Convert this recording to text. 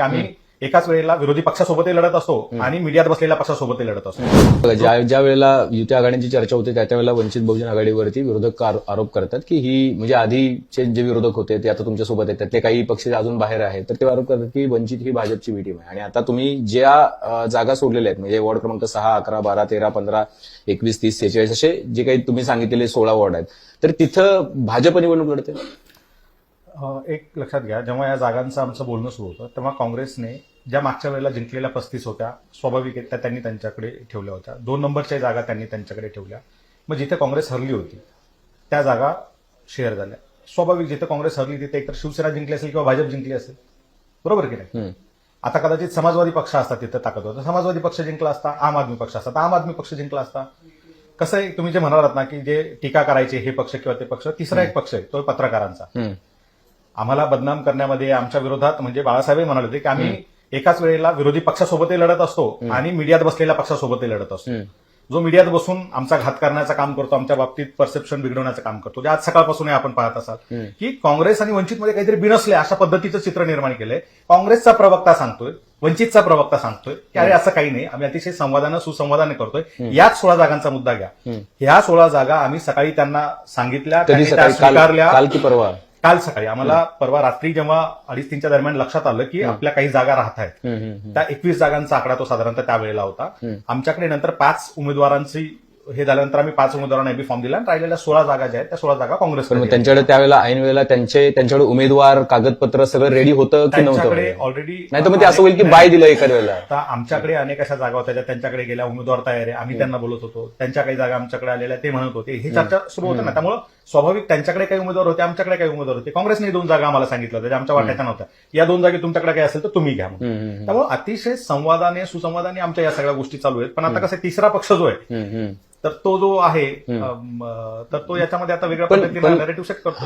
आम्ही एकाच वेळेला विरोधी पक्षासोबतही लढत असतो आणि मीडियात बसलेल्या पक्षासोबतही लढत असतो. ज्या ज्या वेळेला युती आघाडीची चर्चा होते त्या त्या वेळेला वंचित बहुजन आघाडीवरती विरोधक आरो- आरोप करतात की ही म्हणजे आधीचे जे विरोधक होते ते आता तुमच्यासोबत आहेत त्यातले काही पक्ष अजून बाहेर आहेत तर ते आरोप करतात की वंचित ही भाजपची बी टीम आहे. आणि आता तुम्ही ज्या जागा सोडलेल्या आहेत म्हणजे वॉर्ड क्रमांक सहा अकरा बारा तेरा पंधरा एकवीस तीस सेहेचाळीस असे जे काही तुम्ही सांगितलेले सोळा वॉर्ड आहेत तर तिथं भाजप निवडणूक लढते? एक लक्षात घ्या जेव्हा या जागांचं आमचं बोलणं सुरू होतं तेव्हा काँग्रेसने ज्या मागच्या वेळेला जिंकलेल्या पस्तीस होत्या स्वाभाविक त्या त्यांनी त्यांच्याकडे ठेवल्या होत्या. दोन नंबरच्या जागा त्यांनी त्यांच्याकडे ठेवल्या. मग जिथे काँग्रेस हरली होती त्या जागा शेअर झाल्या. स्वाभाविक जिथे काँग्रेस हरली तिथे एकतर शिवसेना जिंकली असेल किंवा भाजप जिंकली असेल. बरोबर की नाही. आता कदाचित समाजवादी पक्ष असता तिथं ताकद होता. समाजवादी पक्ष जिंकला असता आम आदमी पक्ष असता. तर आम आदमी पक्ष जिंकला असता. कसं आहे तुम्ही जे म्हणालात ना की जे टीका करायचे हे पक्ष किंवा ते पक्ष तिसरा एक पक्ष आहे तो पत्रकारांचा. आम्हाला बदनाम करण्यामध्ये आमच्या विरोधात म्हणजे बाळासाहेब म्हणाले होते की आम्ही एकाच वेळेला विरोधी पक्षासोबतही लढत असतो आणि मीडियात बसलेल्या पक्षासोबतही लढत असतो. जो मीडियात बसून आमचा घात करण्याचं काम करतो आमच्या बाबतीत परसेप्शन बिघडवण्याचं काम करतो. जे आज सकाळपासून आपण पाहत असाल की काँग्रेस आणि वंचितमध्ये काहीतरी बिनसले अशा पद्धतीचं चित्र निर्माण केलंय. काँग्रेसचा प्रवक्ता सांगतोय वंचितचा प्रवक्ता सांगतोय की अरे असं काही नाही आम्ही अतिशय संवादानं सुसंवादाने करतोय. याच सोळा जागांचा मुद्दा घ्या. ह्या सोळा जागा आम्ही सकाळी त्यांना सांगितल्या त्यांनी त्या स्वीकारल्या. काल सकाळी आम्हाला परवा रात्री जेव्हा अडीच तीनच्या दरम्यान लक्षात आलं की आपल्या काही जागा राहत आहेत. त्या एकवीस जागांचा आकडा तो साधारणतः त्यावेळेला होता. आमच्याकडे नंतर पाच उमेदवारांची हे झाल्यानंतर आम्ही पाच उमेदवारांना एबी फॉर्म दिला आणि राहिलेल्या सोळा जागा ज्या आहेत त्या सोळा जागा काँग्रेसकडे त्यांच्याकडे त्यावेळेला ऐन वेळेला त्यांचे त्यांच्याकडे उमेदवार कागदपत्र सगळं रेडी होतं की नव्हतं? ऑलरेडी नाही तर मग ते असं होईल की बाय दिलं एका वेळेला. आमच्याकडे अनेक अशा जागा होत्या ज्या त्यांच्याकडे गेल्या उमेदवार तयार आहे आम्ही त्यांना बोलत होतो. त्यांच्या काही जागा आमच्याकडे आलेल्या ते म्हणत होते. हे चर्चा सुरू होतं ना त्यामुळे स्वाभाविक त्यांच्याकडे काही उमेदवार होते आमच्याकडे काही उमेदवार होते. काँग्रेसने दोन जागा आम्हाला सांगितलं होत्या आमच्या वाट्याच्या नव्हत्या. या दोन जागी तुमच्याकडे काही असेल तर तुम्ही घ्या त्यामुळे अतिशय संवादाने सुसंवादाने आमच्या या सगळ्या गोष्टी चालू आहेत. पण आता कसं तिसरा पक्ष जो आहे. तर तो जो आहे तर तो याच्यामध्ये आता वेगळ्या पद्धतीने सेट करतो.